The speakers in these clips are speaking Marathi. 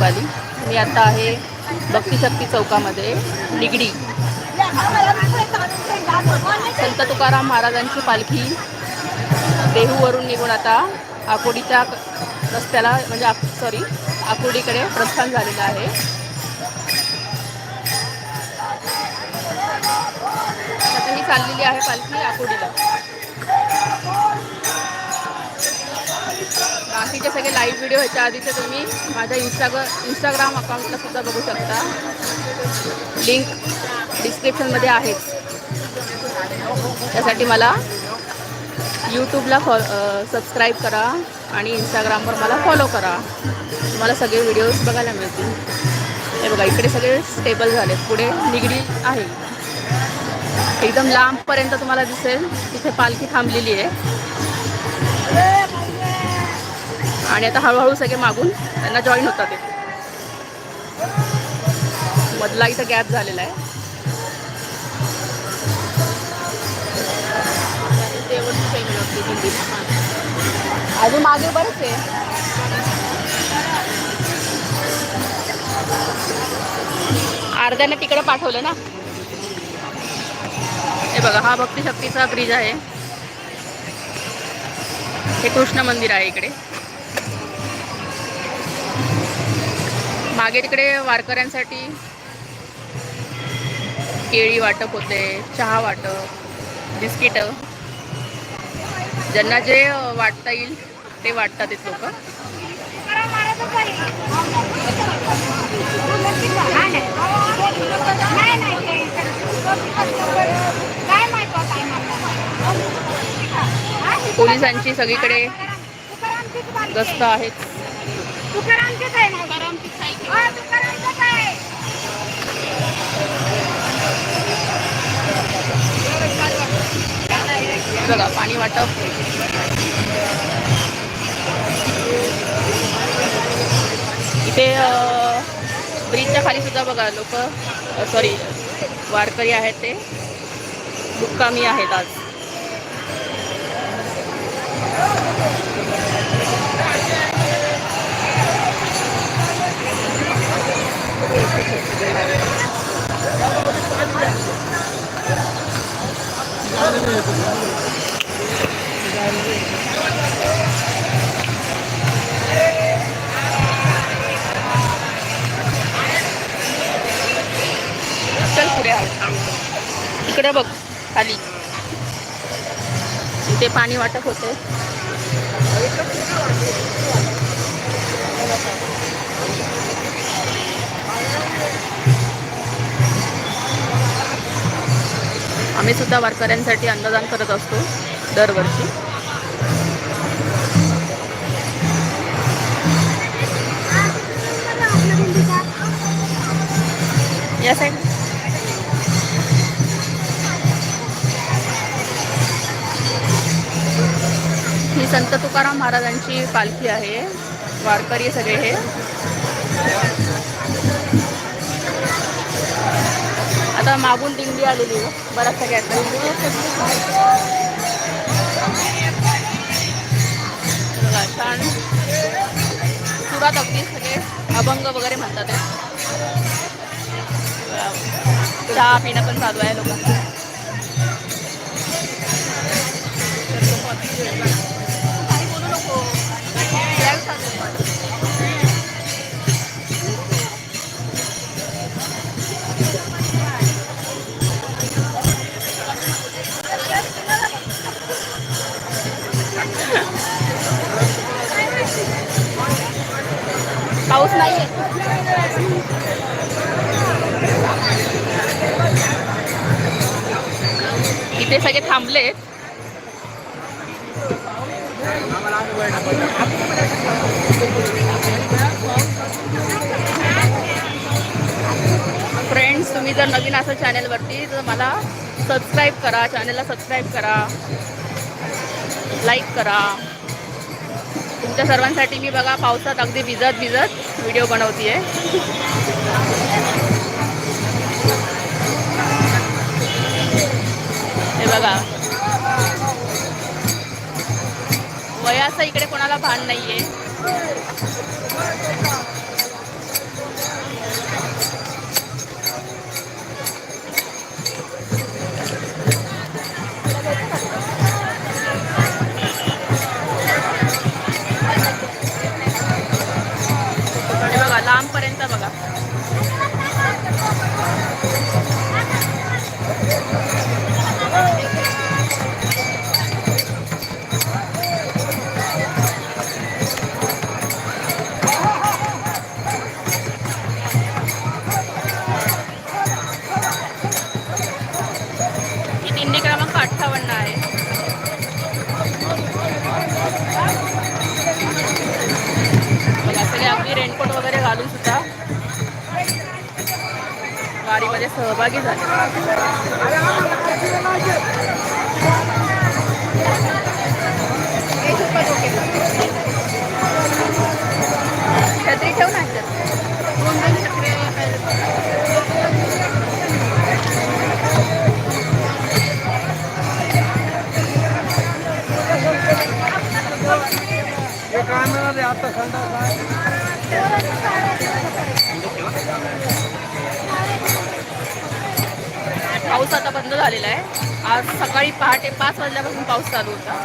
रुपाली. मी आता आहे भक्तिशक्ती चौकामध्ये निगडी. संत तुकाराम महाराजांची पालखी देहूवरून निघून आता आकोडीच्या रस्त्याला म्हणजे सॉरी आकोडीकडे प्रस्थान झालेलं आहे. आता ही चाललेली आहे पालखी आकोडीला बाकीचे सगळे लाईव्ह व्हिडिओ ह्याच्या आधीचे तुम्ही माझ्या इंस्टाग्रा इंस्टाग्राम अकाउंटला सुद्धा बघू शकता. लिंक डिस्क्रिप्शनमध्ये आहेच त्यासाठी मला यूट्यूबला फॉ सबस्क्राईब करा आणि इंस्टाग्रामवर मला फॉलो करा. तुम्हाला सगळे व्हिडिओज बघायला मिळतील. हे बघा इकडे सगळे स्टेबल झाले. पुढे निगडी आहे. एकदम लांबपर्यंत तुम्हाला दिसेल. तिथे पालखी थांबलेली आहे. आणि आता हळूहळू सगळे मागून त्यांना जॉईन होतात ते. मधला इथं गॅप झालेला आहे. अजून मागे बरंच आहे. अर्ध्याने तिकडे पाठवलं ना. हे बघा हा भक्तिशक्तीचा ब्रिज आहे. हे कृष्ण मंदिर आहे इकडे. मागे तिकडे वारकऱ्यांसाठी केळी वाटप होते चहा वाटप बिस्किट. ज्यांना जे वाटता येईल ते वाटतात ते लोक. पोलिसांची सगळीकडे गस्त आहेत. वाटप इथे ब्रिजच्या खाली सुद्धा बघा लोक सॉरी वारकरी आहेत ते मुक्कामी आहेत आज Thank you. इकडे बघ खाली. इथे पाणी वाटप होते आम्ही सुद्धा वारकऱ्यांसाठी अन्नदान करत असतो दरवर्षी. या साईड. संत तुकाराम महाराजांची पालखी आहे. वारकरी सगळे हे. आता मागून दिंडी आलेली बऱ्याच सगळ्यात छान. सुरात अगदी सगळे अभंग वगैरे म्हणतात चहा पिणं पण चालू आहे लोकांचं. पाऊस नाहीये इथे सगळे थांबले. फ्रेंड्स तुम्ही जर नवीन असं चॅनलवरती तर मला सबस्क्राईब करा. चॅनलला सबस्क्राईब करा. लाईक करा. तुमच्या सर्वांसाठी मी बघा पावसात अगदी भिजत भिजत व्हिडिओ बनवतीये. हे बघा. वयाचं इकडे कोणाला भान नाही आहे दिंडी क्रमांक अठ्ठावन्न आहे. सगळे अगदी रेनकोट वगैरे घालून सुद्धा वारीमध्ये सहभागी झाले. पाऊस आता बंद झालेला आहे. आज सकाळी पहाटे पाच वाजल्यापासून पाऊस चालू होता.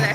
ね。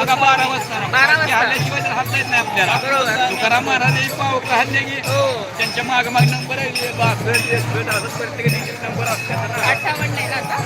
मागा बारा वाजता. बारा वाजता. हल्ल्याशिवाय तर हात येत नाही आपल्याला. बरोबर. तुकाराम महाराज पाव हल्ले की हो. त्यांच्या माग माग नंबर आहे. असं प्रत्येक नंबर असतात अठ्ठावन्न आहे ना आता?